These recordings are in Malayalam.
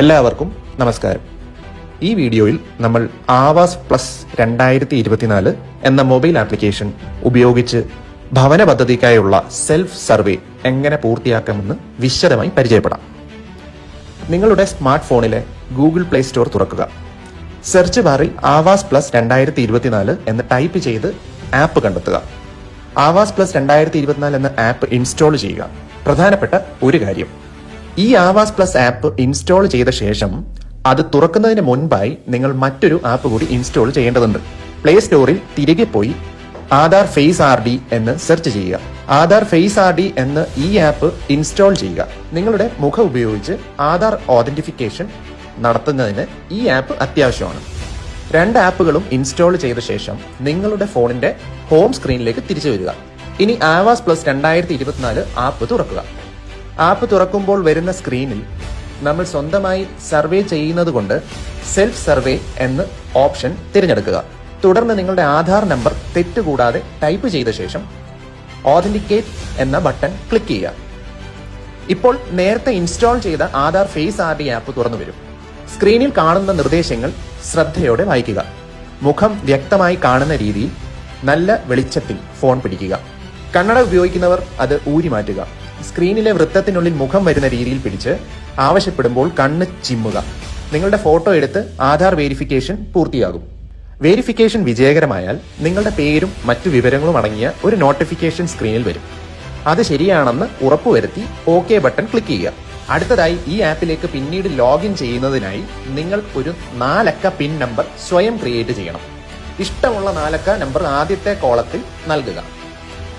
എല്ലാവർക്കും നമസ്കാരം. ഈ വീഡിയോയിൽ നമ്മൾ ആവാസ് പ്ലസ് രണ്ടായിരത്തി ഇരുപത്തിനാല് എന്ന മൊബൈൽ ആപ്ലിക്കേഷൻ ഉപയോഗിച്ച് ഭവന പദ്ധതിക്കായുള്ള സെൽഫ് സർവേ എങ്ങനെ പൂർത്തിയാക്കാമെന്ന് വിശദമായി പരിചയപ്പെടാം. നിങ്ങളുടെ സ്മാർട്ട് ഫോണിലെ ഗൂഗിൾ പ്ലേ സ്റ്റോർ തുറക്കുക. സെർച്ച് ബാറിൽ ആവാസ് പ്ലസ് രണ്ടായിരത്തി ഇരുപത്തിനാല് എന്ന് ടൈപ്പ് ചെയ്ത് ആപ്പ് കണ്ടെത്തുക. ആവാസ് പ്ലസ് രണ്ടായിരത്തി ഇരുപത്തിനാല് എന്ന ആപ്പ് ഇൻസ്റ്റാൾ ചെയ്യുക. പ്രധാനപ്പെട്ട ഒരു കാര്യം ഈ ആവാസ് പ്ലസ് ആപ്പ് ഇൻസ്റ്റാൾ ചെയ്ത ശേഷം അത് തുറക്കുന്നതിന് മുൻപായി നിങ്ങൾ മറ്റൊരു ആപ്പ് കൂടി ഇൻസ്റ്റാൾ ചെയ്യേണ്ടതുണ്ട്. പ്ലേ സ്റ്റോറിൽ തിരികെ പോയി ആധാർ ഫേസ് ആർ ഡി എന്ന് സെർച്ച് ചെയ്യുക. ആധാർ ഫേസ് ആർ ഡി എന്ന് ഈ ആപ്പ് ഇൻസ്റ്റാൾ ചെയ്യുക. നിങ്ങളുടെ മുഖം ഉപയോഗിച്ച് ആധാർ ഓതന്റിഫിക്കേഷൻ നടത്തുന്നതിന് ഈ ആപ്പ് അത്യാവശ്യമാണ്. രണ്ട് ആപ്പുകളും ഇൻസ്റ്റാൾ ചെയ്ത ശേഷം നിങ്ങളുടെ ഫോണിന്റെ ഹോം സ്ക്രീനിലേക്ക് തിരിച്ചു വരിക. ഇനി ആവാസ് പ്ലസ് രണ്ടായിരത്തി ഇരുപത്തിനാല് ആപ്പ് തുറക്കുക. ആപ്പ് തുറക്കുമ്പോൾ വരുന്ന സ്ക്രീനിൽ നമ്മൾ സ്വന്തമായി സർവേ ചെയ്യുന്നത് കൊണ്ട് സെൽഫ് സർവേ എന്ന് ഓപ്ഷൻ തിരഞ്ഞെടുക്കുക. തുടർന്ന് നിങ്ങളുടെ ആധാർ നമ്പർ തെറ്റുകൂടാതെ ടൈപ്പ് ചെയ്ത ശേഷം ഓതന്റിക്കേറ്റ് എന്ന ബട്ടൺ ക്ലിക്ക് ചെയ്യുക. ഇപ്പോൾ നേരത്തെ ഇൻസ്റ്റാൾ ചെയ്ത Aadhaar face R D app തുറന്നു വരും. സ്ക്രീനിൽ കാണുന്ന നിർദ്ദേശങ്ങൾ ശ്രദ്ധയോടെ വായിക്കുക. മുഖം വ്യക്തമായി കാണുന്ന രീതിയിൽ നല്ല വെളിച്ചത്തിൽ ഫോൺ പിടിക്കുക. കണ്ണട ഉപയോഗിക്കുന്നവർ അത് ഊരി മാറ്റുക സ്ക്രീനിലെ വൃത്തത്തിനുള്ളിൽ മുഖം വരുന്ന രീതിയിൽ പിടിച്ച് ആവശ്യപ്പെടുമ്പോൾ കണ്ണ് ചിമ്മുക. നിങ്ങളുടെ ഫോട്ടോ എടുത്ത് ആധാർ വേരിഫിക്കേഷൻ പൂർത്തിയാകും. വേരിഫിക്കേഷൻ വിജയകരമായാൽ നിങ്ങളുടെ പേരും മറ്റു വിവരങ്ങളും അടങ്ങിയ ഒരു നോട്ടിഫിക്കേഷൻ സ്ക്രീനിൽ വരും. അത് ശരിയാണെന്ന് ഉറപ്പുവരുത്തി ഓക്കെ ബട്ടൺ ക്ലിക്ക് ചെയ്യുക. അടുത്തതായി ഈ ആപ്പിലേക്ക് പിന്നീട് ലോഗിൻ ചെയ്യുന്നതിനായി നിങ്ങൾ ഒരു നാലക്ക പിൻ നമ്പർ സ്വയം ക്രിയേറ്റ് ചെയ്യണം. ഇഷ്ടമുള്ള നാലക്ക നമ്പർ ആദ്യത്തെ കോളത്തിൽ നൽകുക.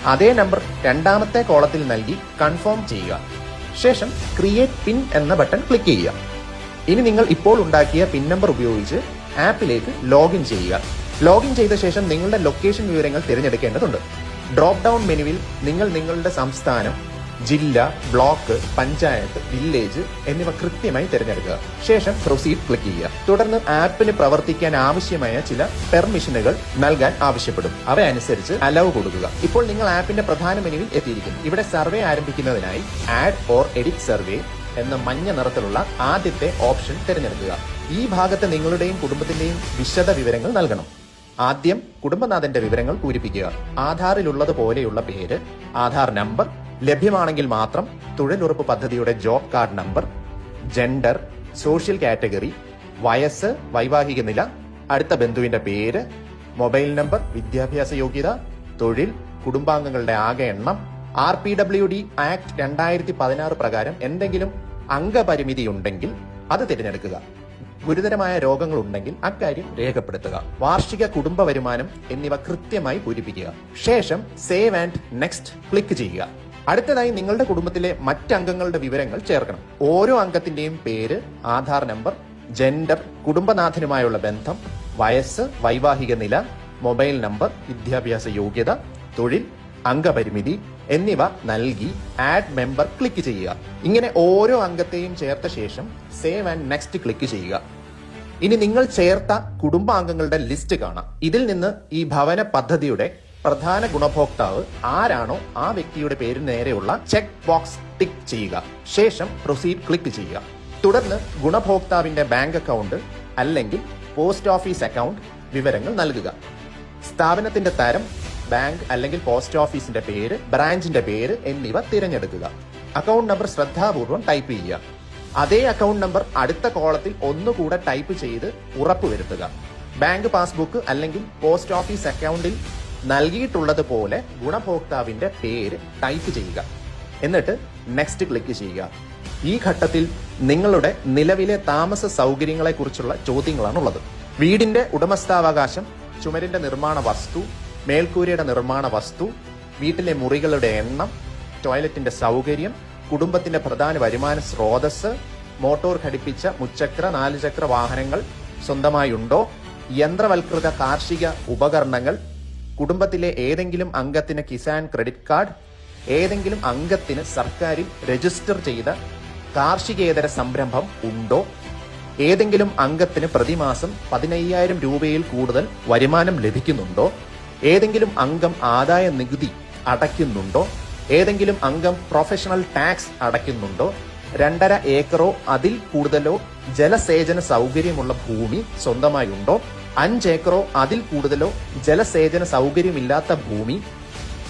അതേ നമ്പർ രണ്ടാമത്തെ കോളത്തിൽ നൽകി കൺഫേം ചെയ്യുക. ശേഷം ക്രിയേറ്റ് പിൻ എന്ന ബട്ടൺ ക്ലിക്ക് ചെയ്യുക. ഇനി നിങ്ങൾ ഇപ്പോൾ ഉണ്ടാക്കിയ പിൻ നമ്പർ ഉപയോഗിച്ച് ആപ്പിലേക്ക് ലോഗിൻ ചെയ്യുക. ലോഗിൻ ചെയ്ത ശേഷം നിങ്ങളുടെ ലൊക്കേഷൻ വിവരങ്ങൾ തിരഞ്ഞെടുക്കേണ്ടതുണ്ട്. ഡ്രോപ്പ് ഡൗൺ മെനുവിൽ നിങ്ങൾ നിങ്ങളുടെ സംസ്ഥാനം ജില്ല ബ്ലോക്ക് പഞ്ചായത്ത് വില്ലേജ് എന്നിവ കൃത്യമായി തിരഞ്ഞെടുക്കുക. ശേഷം പ്രൊസീഡ് ക്ലിക്ക് ചെയ്യുക. തുടർന്ന് ആപ്പിന് പ്രവർത്തിക്കാൻ ആവശ്യമായ ചില പെർമിഷനുകൾ നൽകാൻ ആവശ്യപ്പെടും. അവ അനുസരിച്ച് അലവ് കൊടുക്കുക. ഇപ്പോൾ നിങ്ങൾ ആപ്പിന്റെ പ്രധാന മെനുവിൽ എത്തിയിരിക്കുന്നു. ഇവിടെ സർവേ ആരംഭിക്കുന്നതിനായി ആഡ് ഓർ എഡിറ്റ് സർവേ എന്ന മഞ്ഞ നിറത്തിലുള്ള ആദ്യത്തെ ഓപ്ഷൻ തിരഞ്ഞെടുക്കുക. ഈ ഭാഗത്ത് നിങ്ങളുടെയും കുടുംബത്തിന്റെയും വിശദ വിവരങ്ങൾ നൽകണം. ആദ്യം കുടുംബനാഥന്റെ വിവരങ്ങൾ പൂരിപ്പിക്കുക. ആധാറിലുള്ളത് പോലെയുള്ള പേര് ആധാർ നമ്പർ ലഭ്യമാണെങ്കിൽ മാത്രം തൊഴിലുറപ്പ് പദ്ധതിയുടെ job card number gender social category വയസ്സ് വൈവാഹിക നില അടുത്ത ബന്ധുവിന്റെ പേര് മൊബൈൽ നമ്പർ വിദ്യാഭ്യാസ യോഗ്യത തൊഴിൽ കുടുംബാംഗങ്ങളുടെ ആകെ എണ്ണം R P W D act രണ്ടായിരത്തി പതിനാറ് പ്രകാരം എന്തെങ്കിലും അംഗപരിമിതി ഉണ്ടെങ്കിൽ അത് തിരഞ്ഞെടുക്കുക. ഗുരുതരമായ രോഗങ്ങൾ ഉണ്ടെങ്കിൽ അക്കാര്യം രേഖപ്പെടുത്തുക. വാർഷിക കുടുംബ വരുമാനം എന്നിവ കൃത്യമായി പൂരിപ്പിക്കുക. ശേഷം സേവ് ആൻഡ് നെക്സ്റ്റ് ക്ലിക്ക് ചെയ്യുക. അടുത്തതായി നിങ്ങളുടെ കുടുംബത്തിലെ മറ്റംഗങ്ങളുടെ വിവരങ്ങൾ ചേർക്കണം. ഓരോ അംഗത്തിന്റെയും പേര് ആധാർ നമ്പർ ജെൻഡർ കുടുംബനാഥനുമായുള്ള ബന്ധം വയസ്സ് വൈവാഹിക നില മൊബൈൽ നമ്പർ വിദ്യാഭ്യാസ യോഗ്യത തൊഴിൽ അംഗപരിമിതി എന്നിവ നൽകി ആഡ് മെമ്പർ ക്ലിക്ക് ചെയ്യുക. ഇങ്ങനെ ഓരോ അംഗത്തെയും ചേർത്ത ശേഷം സേവ് ആൻഡ് നെക്സ്റ്റ് ക്ലിക്ക് ചെയ്യുക. ഇനി നിങ്ങൾ ചേർത്ത കുടുംബാംഗങ്ങളുടെ ലിസ്റ്റ് കാണാം. ഇതിൽ നിന്ന് ഈ ഭവന പദ്ധതിയുടെ പ്രധാന ഗുണഭോക്താവ് ആരാണോ ആ വ്യക്തിയുടെ പേരിന് നേരെയുള്ള ചെക്ക് ബോക്സ് ടിക്ക് ചെയ്യുക. ശേഷം പ്രൊസീഡ് ക്ലിക്ക് ചെയ്യുക. തുടർന്ന് ഗുണഭോക്താവിന്റെ ബാങ്ക് അക്കൗണ്ട് അല്ലെങ്കിൽ പോസ്റ്റ് ഓഫീസ് അക്കൗണ്ട് വിവരങ്ങൾ നൽകുക. സ്ഥാപനത്തിന്റെ തരം ബാങ്ക് അല്ലെങ്കിൽ പോസ്റ്റ് ഓഫീസിന്റെ പേര് ബ്രാഞ്ചിന്റെ പേര് എന്നിവ തിരഞ്ഞെടുക്കുക. അക്കൗണ്ട് നമ്പർ ശ്രദ്ധാപൂർവം ടൈപ്പ് ചെയ്യുക. അതേ അക്കൗണ്ട് നമ്പർ അടുത്ത കോളത്തിൽ ഒന്നുകൂടെ ടൈപ്പ് ചെയ്ത് ഉറപ്പുവരുത്തുക. ബാങ്ക് പാസ്ബുക്ക് അല്ലെങ്കിൽ പോസ്റ്റ് ഓഫീസ് അക്കൗണ്ടിൽ നൽകിയിട്ടുള്ളതുപോലെ ഗുണഭോക്താവിന്റെ പേര് ടൈപ്പ് ചെയ്യുക. എന്നിട്ട് നെക്സ്റ്റ് ക്ലിക്ക് ചെയ്യുക. ഈ ഘട്ടത്തിൽ നിങ്ങളുടെ നിലവിലെ താമസ സൗകര്യങ്ങളെക്കുറിച്ചുള്ള ചോദ്യങ്ങളാണുള്ളത്. വീടിന്റെ ഉടമസ്ഥാവകാശം ചുമരിന്റെ നിർമ്മാണ വസ്തു മേൽക്കൂരയുടെ നിർമ്മാണ വസ്തു വീട്ടിലെ മുറികളുടെ എണ്ണം ടോയ്ലറ്റിന്റെ സൗകര്യം കുടുംബത്തിന്റെ പ്രധാന വരുമാന സ്രോതസ് മോട്ടോർ ഘടിപ്പിച്ച മുച്ചക്ര നാലുചക്ര വാഹനങ്ങൾ സ്വന്തമായുണ്ടോ യന്ത്രവൽകൃത കാർഷിക ഉപകരണങ്ങൾ കുടുംബത്തിലെ ഏതെങ്കിലും അംഗത്തിന് കിസാൻ ക്രെഡിറ്റ് കാർഡ് ഏതെങ്കിലും അംഗത്തിന് സർക്കാരിൽ രജിസ്റ്റർ ചെയ്ത കാർഷികേതര സംരംഭം ഉണ്ടോ? ഏതെങ്കിലും അംഗത്തിന് പ്രതിമാസം പതിനയ്യായിരം രൂപയിൽ കൂടുതൽ വരുമാനം ലഭിക്കുന്നുണ്ടോ? ഏതെങ്കിലും അംഗം ആദായ നികുതി അടയ്ക്കുന്നുണ്ടോ? ഏതെങ്കിലും അംഗം പ്രൊഫഷണൽ ടാക്സ് അടയ്ക്കുന്നുണ്ടോ? രണ്ടര ഏക്കറോ അതിൽ കൂടുതലോ ജലസേചന സൗകര്യമുള്ള ഭൂമി സ്വന്തമായുണ്ടോ? അഞ്ച് ഏക്കറോ അതിൽ കൂടുതലോ ജലസേചന സൗകര്യമില്ലാത്ത ഭൂമി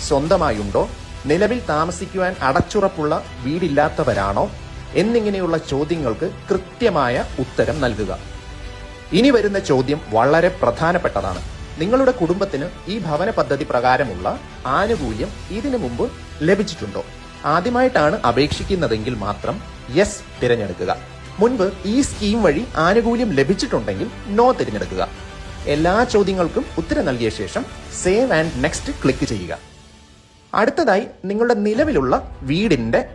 സ്വന്തമായുണ്ടോ? നിലവിൽ താമസിക്കുവാൻ അടച്ചുറപ്പുള്ള വീടില്ലാത്തവരാണോ? എന്നിങ്ങനെയുള്ള ചോദ്യങ്ങൾക്ക് കൃത്യമായ ഉത്തരം നൽകുക. ഇനി വരുന്ന ചോദ്യം വളരെ പ്രധാനപ്പെട്ടതാണ്. നിങ്ങളുടെ കുടുംബത്തിന് ഈ ഭവന പദ്ധതി പ്രകാരമുള്ള ആനുകൂല്യം ഇതിനു മുമ്പ് ലഭിച്ചിട്ടുണ്ടോ? ആദ്യമായിട്ടാണ് അപേക്ഷിക്കുന്നതെങ്കിൽ മാത്രം യെസ് തിരഞ്ഞെടുക്കുക. മുൻപ് ഈ സ്കീം വഴി ആനുകൂല്യം ലഭിച്ചിട്ടുണ്ടെങ്കിൽ നോ തിരഞ്ഞെടുക്കുക. എല്ലാ ചോദ്യങ്ങൾക്കും ഉത്തരം നൽകിയ ശേഷം സേവ് ആൻഡ് നെക്സ്റ്റ് ക്ലിക്ക് ചെയ്യുക. അടുത്തതായി നിങ്ങളുടെ നിലവിലുള്ള വീടിന്റെ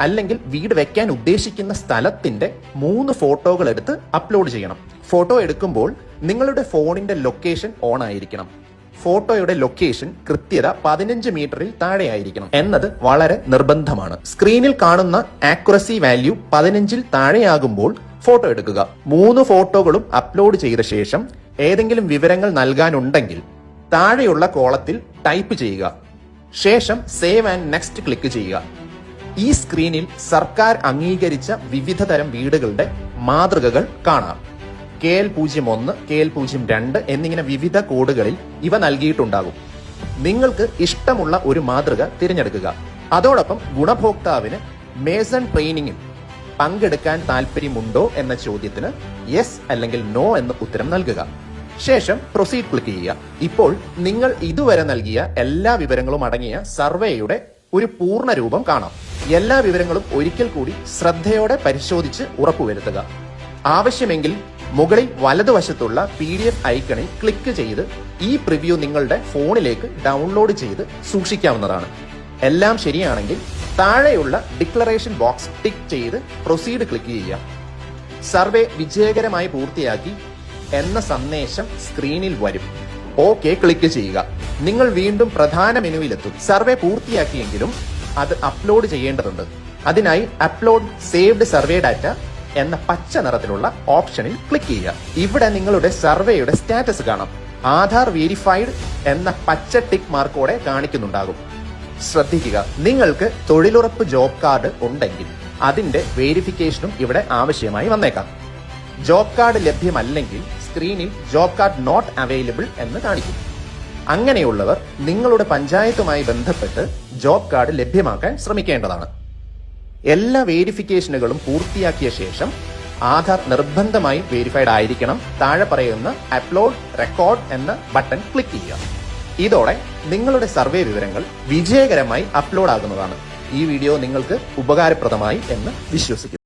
അല്ലെങ്കിൽ വീട് വെക്കാൻ ഉദ്ദേശിക്കുന്ന സ്ഥലത്തിന്റെ മൂന്ന് ഫോട്ടോകൾ എടുത്ത് അപ്ലോഡ് ചെയ്യണം. ഫോട്ടോ എടുക്കുമ്പോൾ നിങ്ങളുടെ ഫോണിന്റെ ലൊക്കേഷൻ ഓൺ ആയിരിക്കണം. ഫോട്ടോയുടെ ലൊക്കേഷൻ കൃത്യത പതിനഞ്ച് മീറ്ററിൽ താഴെ ആയിരിക്കണം എന്നത് വളരെ നിർബന്ധമാണ്. സ്ക്രീനിൽ കാണുന്ന ആക്യുറസി വാല്യൂ പതിനഞ്ചിൽ താഴെയാകുമ്പോൾ ഫോട്ടോ എടുക്കുക. മൂന്ന് ഫോട്ടോകളും അപ്ലോഡ് ചെയ്ത ശേഷം ഏതെങ്കിലും വിവരങ്ങൾ നൽകാനുണ്ടെങ്കിൽ താഴെയുള്ള കോളത്തിൽ ടൈപ്പ് ചെയ്യുക. ശേഷം സേവ് ആൻഡ് നെക്സ്റ്റ് ക്ലിക്ക് ചെയ്യുക. ഈ സ്ക്രീനിൽ സർക്കാർ അംഗീകരിച്ച വിവിധ തരം വീടുകളുടെ മാതൃകകൾ കാണാം. കെ എൽ പൂജ്യം ഒന്ന് കെ എൽ പൂജ്യം രണ്ട് എന്നിങ്ങനെ വിവിധ കോഡുകളിൽ ഇവ നൽകിയിട്ടുണ്ടാകും. നിങ്ങൾക്ക് ഇഷ്ടമുള്ള ഒരു മാതൃക തിരഞ്ഞെടുക്കുക. അതോടൊപ്പം ഗുണഭോക്താവിന് മേസൺ ട്രെയിനിങ്ങിൽ പങ്കെടുക്കാൻ താല്പര്യമുണ്ടോ എന്ന ചോദ്യത്തിന് യെസ് അല്ലെങ്കിൽ നോ എന്ന് ഉത്തരം നൽകുക. ശേഷം പ്രൊസീഡ് ക്ലിക്ക് ചെയ്യുക. ഇപ്പോൾ നിങ്ങൾ ഇതുവരെ നൽകിയ എല്ലാ വിവരങ്ങളും അടങ്ങിയ സർവേയുടെ ഒരു പൂർണ രൂപം കാണാം. എല്ലാ വിവരങ്ങളും ഒരിക്കൽ കൂടി ശ്രദ്ധയോടെ പരിശോധിച്ച് ഉറപ്പുവരുത്തുക. ആവശ്യമെങ്കിൽ മുകളിൽ വലതുവശത്തുള്ള പി ഡി എഫ് ഐക്കണിൽ ക്ലിക്ക് ചെയ്ത് ഈ പ്രിവ്യൂ നിങ്ങളുടെ ഫോണിലേക്ക് ഡൗൺലോഡ് ചെയ്ത് സൂക്ഷിക്കാവുന്നതാണ്. എല്ലാം ശരിയാണെങ്കിൽ താഴെയുള്ള ഡിക്ലറേഷൻ ബോക്സ് ടിക്ക് ചെയ്ത് പ്രൊസീഡ് ക്ലിക്ക് ചെയ്യുക. സർവേ വിജയകരമായി പൂർത്തിയാക്കി എന്ന സന്ദേശം സ്ക്രീനിൽ വരും. ഓക്കെ ക്ലിക്ക് ചെയ്യുക. നിങ്ങൾ വീണ്ടും പ്രധാന മെനുവിലെത്തും. സർവേ പൂർത്തിയാക്കിയെങ്കിലും അത് അപ്ലോഡ് ചെയ്യേണ്ടതുണ്ട്. അതിനായി അപ്ലോഡ് സേവ്ഡ് സർവേ ഡാറ്റ എന്ന പച്ച നിറത്തിലുള്ള ഓപ്ഷനിൽ ക്ലിക്ക് ചെയ്യുക. ഇവിടെ നിങ്ങളുടെ സർവേയുടെ സ്റ്റാറ്റസ് കാണാം. ആധാർ വെരിഫൈഡ് എന്ന പച്ച ടിക്ക് മാർക്കോടെ കാണിക്കുന്നുണ്ടാകും. ശ്രദ്ധിക്കുക നിങ്ങൾക്ക് തൊഴിലുറപ്പ് ജോബ് കാർഡ് ഉണ്ടെങ്കിൽ അതിന്റെ വെരിഫിക്കേഷനും ഇവിടെ ആവശ്യമായി വന്നേക്കാം. ജോബ് കാർഡ് ലഭ്യമല്ലെങ്കിൽ സ്ക്രീനിൽ ജോബ് കാർഡ് നോട്ട് അവൈലബിൾ എന്ന് കാണിക്കും. അങ്ങനെയുള്ളവർ നിങ്ങളുടെ പഞ്ചായത്തുമായി ബന്ധപ്പെട്ട് ജോബ് കാർഡ് ലഭ്യമാക്കാൻ ശ്രമിക്കേണ്ടതാണ്. എല്ലാ വേരിഫിക്കേഷനുകളും പൂർത്തിയാക്കിയ ശേഷം ആധാർ നിർബന്ധമായി വേരിഫൈഡ് ആയിരിക്കണം. താഴെ പറയുന്ന അപ്ലോഡ് റെക്കോർഡ് എന്ന ബട്ടൺ ക്ലിക്ക് ചെയ്യുക. ഇതോടെ നിങ്ങളുടെ സർവേ വിവരങ്ങൾ വിജയകരമായി അപ്ലോഡ് ആകുന്നതാണ്. ഈ വീഡിയോ നിങ്ങൾക്ക് ഉപകാരപ്രദമായി എന്ന് വിശ്വസിക്കുന്നു.